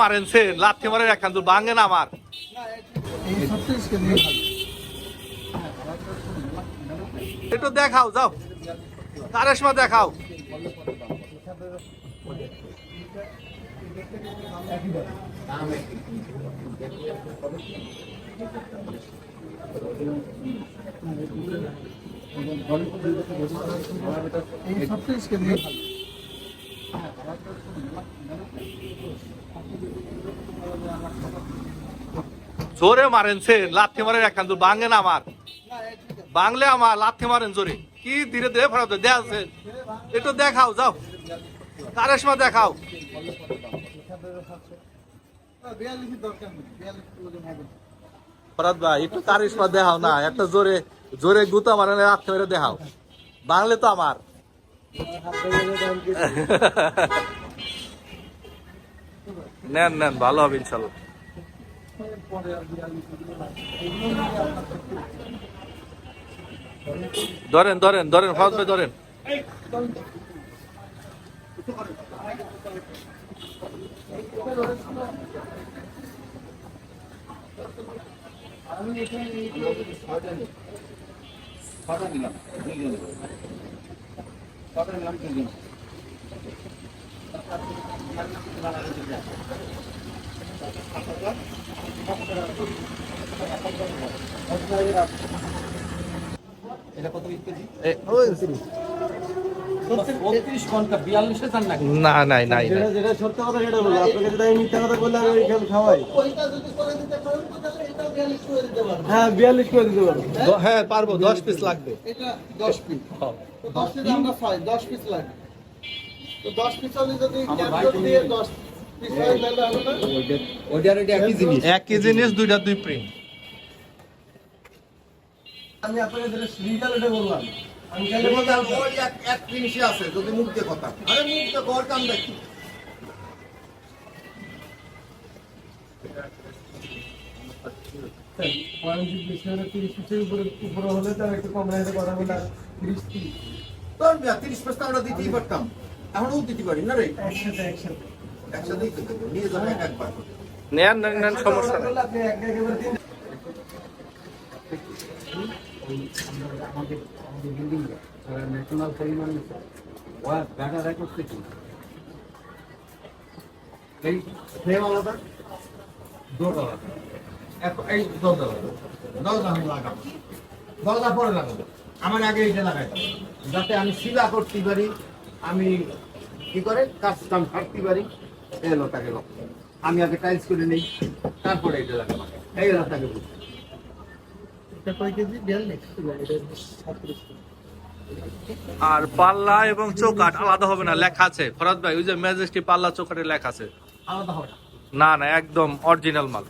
মারেন সে লাথি মারেন একখান দূর ভাঙেন আমার। একটু দেখাও যাও। কারেশমা দেখাও। জোরে মারেন সে, লাথি মারেন একখান দূর ভাঙেন আমার। বাংলে আমার, লাথি মারেন জোরে। কি ধীরে ধীরে ফেরাতে দেয়া আছে। একটু দেখাও, যাও। কারেশমা দেখাও। দেখাও না জোরে জোরে দেখাও। তো আমার। নেন নেন, ভালো হবে ইনশাল্লাহ। ধরেন ধরেন ধরেন ফরাদ ভাই ধরেন এ- বত্রিশ ঘণ্টা বিয়াল্লিশে যান নাকি না নাই নাই নাই। যেটা যেটা সত্য কথা সেটা বলো আপনাকে যদি আমি মিথ্যা কথা বললে আমি ওই খাওয়াই। হ্যাঁ বিয়াল্লিশ করে দিতে পারব। হ্যাঁ পারব দশ পিস লাগবে। এটা দশ পিস দশ পিস আমরা পাই দশ পিস লাগে তো দশ পিস হলে যদি দশ একই জিনিস দুইটা দুই প্রিন্ট আমি যেটা সিরিয়াল এটা বললাম। এক জিনিসই আছে যদি মুখ দিয়ে কথা। আরে মুখ দিয়ে ঘর কাম দেখি। পয়েন্ট বেশি হলে তিরিশ পিসের উপরে উপরে হলে তার একটু কম রেটে কথা বলে তিরিশ তিরিশ। তোর তিরিশ পাঁচটা আমরা দিতেই পারতাম। এখনও দিতে পারি না রে। একসাথে একসাথে। একসাথেই তো দেবো নিয়ে যাব এক একবার নেন নেন নেন সমস্যা নেই। আমাদের আমাদের বিল্ডিং ন্যাশনাল পরিমাণ ওয়ার এই ফ্রেম আলাদা দৌড় আলাদা এত এই দরজা আলাদা দরজা আমি লাগাবো। দরজা পরে লাগাবো। আমার আগে এটা লাগাই। যাতে আমি শিলা করতে পারি আমি কি করে? কাজ কাম পারি। এই হলো তাকে আমি আগে টাইলস করে নেই তারপরে এটা লাগাবো। এই তাকে আর পাল্লা এবং চৌকাট আলাদা হবে না লেখা আছে। ফরাদ ভাই ওই যে ম্যাজেস্টি পাল্লা চৌকাটে লেখা আছে। আলাদা হবে না। না না একদম অরিজিনাল মাল।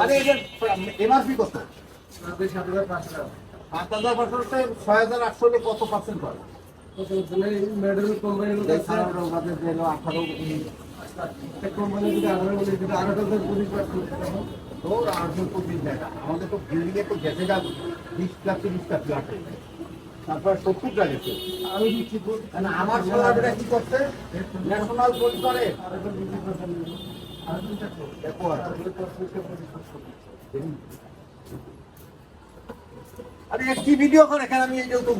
আরে এমআরপি কত? সাত হাজার ছয় হাজার আটশো কত পার্সেন্ট পাবে মেডেল আছে আঠারো। আঠারো কোম্পানি যদি আঠারো যদি আঠারো পঁচিশ পার্সেন্ট তোর আটশো পঁচিশ টাকা। আমাদের তো বিল্ডিং তো গেছে গা বিশ লাখ তিরিশ লাখ লাখ। তারপর সত্তরটা গেছে আমি দিচ্ছি মানে আমার সোনাটা কি করছে? ন্যাশনাল বলি করে। দেখো আর। কি ভিডিও করে এখানে আমি এই যে তো